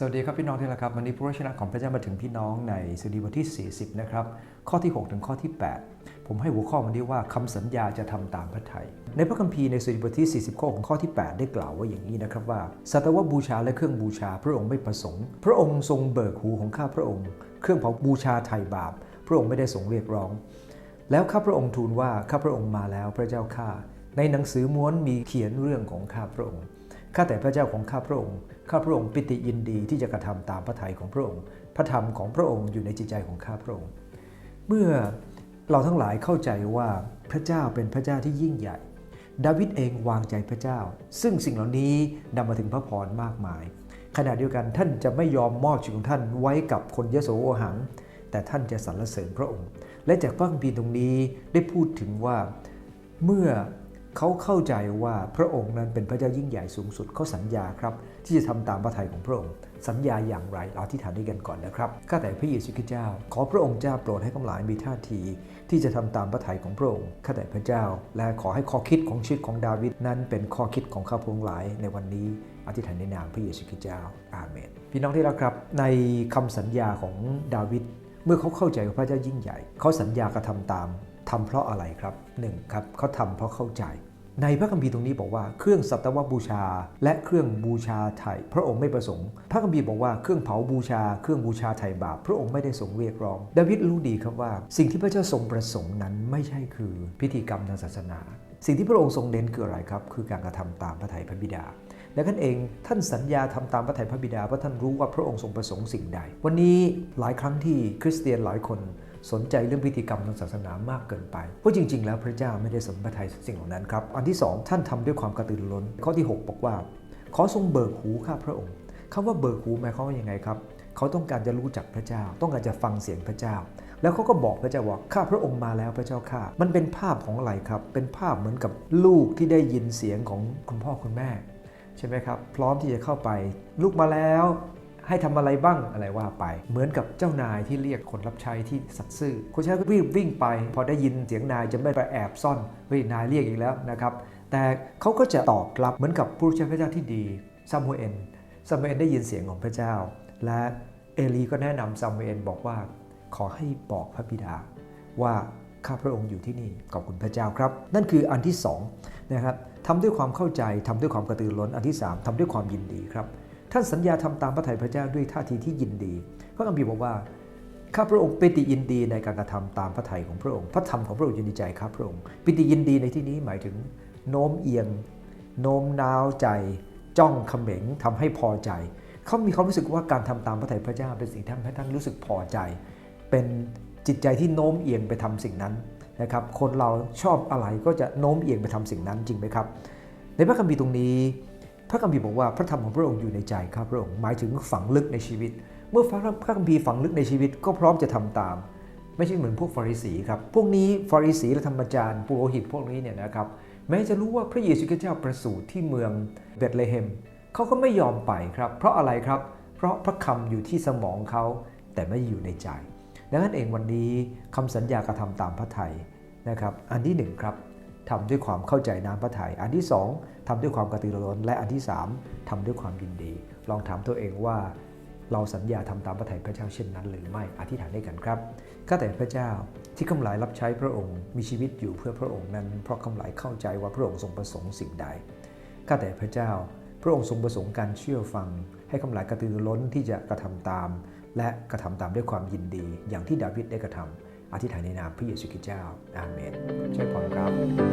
สวัสดีครับพี่น้องที่รักครับวันนี้พระวจนะของพระเจ้ามาถึงพี่น้องในสดีบทที่ 40 นะครับ ข้อที่ 6 ถึงข้อที่ 8 ผมให้หัวข้อวันนี้ว่าคำสัญญาจะทำตามพระทัยในพระคัมภีร์ในสดีบทที่ 40 ข้อของข้อที่ 8 ได้กล่าวว่าอย่างนี้นะครับว่าสัตวบูชาและเครื่องบูชาพระองค์ไม่ประสงค์ พระองค์ทรงเบิกหูของข้าพระองค์ เครื่องเผาบูชาไถ่บาป พระองค์ไม่ได้ทรงเรียกร้อง แล้วข้าพระองค์ทูลว่าข้าพระองค์มาแล้วพระเจ้าข้าในหนังสือม้วนมีเขียนเรื่องของข้าพระองค์ ข้าแต่พระเจ้าของข้าพระองค์ ข้าพระองค์ปิติยินดีที่จะกระทำตามพระทัยของพระองค์ พระธรรมของพระองค์อยู่ในจิตใจของข้าพระองค์ เมื่อเราทั้งหลายเข้าใจว่าพระเจ้าเป็นพระเจ้าที่ยิ่งใหญ่ ดาวิดเองวางใจพระเจ้า ซึ่งสิ่งเหล่านี้นำมาถึงพระพรมากมาย ขณะเดียวกันท่านจะไม่ยอมมอบชีวิตของท่านไว้กับคนยโสโอหัง แต่ท่านจะสรรเสริญพระองค์ และจากพระคัมภีร์ตรงนี้ได้พูดถึงว่าเมื่อ เขาเข้าใจว่าพระองค์นั้นเป็นพระเจ้ายิ่งใหญ่สูงสุดเขาสัญญาครับ ที่จะทำตามพระทัยของพระองค์ สัญญาอย่างไรเราอธิฐานด้วยกันก่อนนะครับข้าแต่พระเยซูคริสต์เจ้า ขอพระองค์เจ้าโปรดให้ข้าหลายมีท่าที ที่จะทำตามพระทัยของพระองค์ข้าแต่พระเจ้า และขอให้ข้อคิดของชีวิตของดาวิดนั้นเป็นข้อคิดของข้าพงหลายในวันนี้อธิษฐานในนามพระเยซูคริสต์เจ้าอาเมนพี่น้องที่รักครับในคำสัญญาของดาวิด มื่อเขาเข้าใจว่าพระเจ้ายิ่งใหญ่ เขาสัญญากระทำตามทำเพราะอะไรครับหนึ่งครับเขาทำเพราะเข้าใจ ในพระคัมภีร์ตรงนี้บอกว่าเครื่องสัตวบูชา และเครื่องบูชาไถ่พระองค์ไม่ประสงค์ พระคัมภีร์บอกว่าเครื่องเผาบูชา เครื่องบูชาไถ่บาปพระองค์ไม่ได้ทรงเรียกร้อง ดาวิดรู้ดีครับว่า สิ่งที่พระเจ้าทรงประสงค์นั้นไม่ใช่คือพิธีกรรมทางศาสนา สิ่งที่พระองค์ทรงเน้นคืออะไรครับ คือการกระทำตามพระทัยพระบิดา และท่านเองท่านสัญญาทำตามพระทัยพระบิดาเพราะท่านรู้ว่าพระองค์ทรงประสงค์สิ่งใด วันนี้หลายครั้งที่คริสเตียนหลายคนสนใจเรื่องพิธีกรรมทางศาสนามากเกินไป เพราะจริง ๆ แล้วพระเจ้าไม่ได้สนพระทัยสิ่งเหล่านั้นครับ อันที่ 2 ท่านทำด้วยความกระตือรือร้น ข้อที่ 6 บอกว่า ขอทรงเบิกหูข้าพระองค์คำว่าเบิกหูหมายความว่ายังไงครับ เขาต้องการจะรู้จักพระเจ้า ต้องการจะฟังเสียงพระเจ้า แล้วเขาก็บอกพระเจ้าว่าข้าพระองค์มาแล้วพระเจ้าข้า มันเป็นภาพของอะไรครับ เป็นภาพเหมือนกับลูกที่ได้ยินเสียงของคุณพ่อคุณแม่ ใช่ไหมครับ พร้อมที่จะเข้าไป ลูกมาแล้วให้ทำอะไรบ้างอะไรว่าไป เหมือนกับเจ้านายที่เรียกคนรับใช้ที่สัตย์ซื่อคนใช้ก็วิ่งวิ่งไป พอได้ยินเสียงนายจะไม่ไปแอบซ่อนเฮ้ยนายเรียกอีกแล้วนะครับ แต่เขาก็จะตอบรับเหมือนกับผู้ใช้พระเจ้าที่ดีซามูเอลซามูเอลได้ยินเสียงของพระเจ้า และเอลีก็แนะนำซามูเอลบอกว่า ขอให้บอกพระบิดาว่า ข้าพระองค์อยู่ที่นี่ขอบคุณพระเจ้าครับ นั่นคืออันที่2นะครับทำด้วยความเข้าใจทำด้วยความกระตือร้นอันที่ 3ทำด้วยความยินดีครับ ท่านสัญญาทำตามพระทัยพระเจ้าด้วยท่าทีที่ยินดีพระคัมภีร์บอกว่าข้าพระองค์ปิติยินดีในการกระทำตามพระทัยของพระองค์ พระธรรมของพระองค์อยู่ในใจข้าพระองค์ปิติยินดีในที่นี้หมายถึงโน้มเอียง โน้มน้าวใจ จ้องเขม็งทำให้พอใจ เขามีความรู้สึกว่าการทำตามพระทัยพระเจ้าเป็นสิ่งที่ทำให้ท่านรู้สึกพอใจ เป็น จิตใจที่โน้มเอียงไปทำสิ่งนั้นนะครับ คนเราชอบอะไรก็จะโน้มเอียงไปทำสิ่งนั้นจริงไหมครับ ในพระคัมภีร์ตรงนี้ พระคัมภีร์บอกว่าพระธรรมของพระองค์อยู่ในใจข้าพระองค์หมายถึงฝังลึกในชีวิต เมื่อพระคัมภีร์ฝังลึกในชีวิตก็พร้อมจะทำตาม ไม่ใช่เหมือนพวกฟาริสีครับ พวกนี้ฟาริสีและธรรมจารย์ปุโรหิตพวกนี้เนี่ยนะครับ แม้จะรู้ว่าพระเยซูคริสต์เจ้าประสูติที่เมืองเบธเลเฮมเขาก็ไม่ยอมไปครับ เพราะอะไรครับ เพราะพระคำอยู่ที่สมองเขาแต่ไม่อยู่ในใจ ดังนั้นเองวันนี้คำสัญญากระทำตามพระทัยนะครับ อันที่หนึ่งครับทำด้วยความเข้าใจน้ำพระทัยอันที่สองทำด้วยความกระตือรือร้น และอันที่สามทำด้วยความยินดี ลองถามตัวเองว่าเราสัญญาทำตามพระทัยพระเจ้าเช่นนั้น หรือไม่ อธิษฐานด้วยกันครับ ข้าแต่พระเจ้าที่ข้าหลายรับใช้พระองค์ มีชีวิตอยู่เพื่อพระองค์นั้น เพราะข้าหลายเข้าใจว่าพระองค์ทรงประสงค์สิ่งใด ข้าแต่พระเจ้า ระองค์ทรงประสงค์การเชื่อฟัง ให้คำหลายกระตือรือร้นที่จะกระทำตาม และกระทำตามด้วยความยินดี อย่างที่ดาวิดได้กระทำอธิษฐานในนามพระเยซูคริสต์เจ้า อาเมนช่วยพรครับ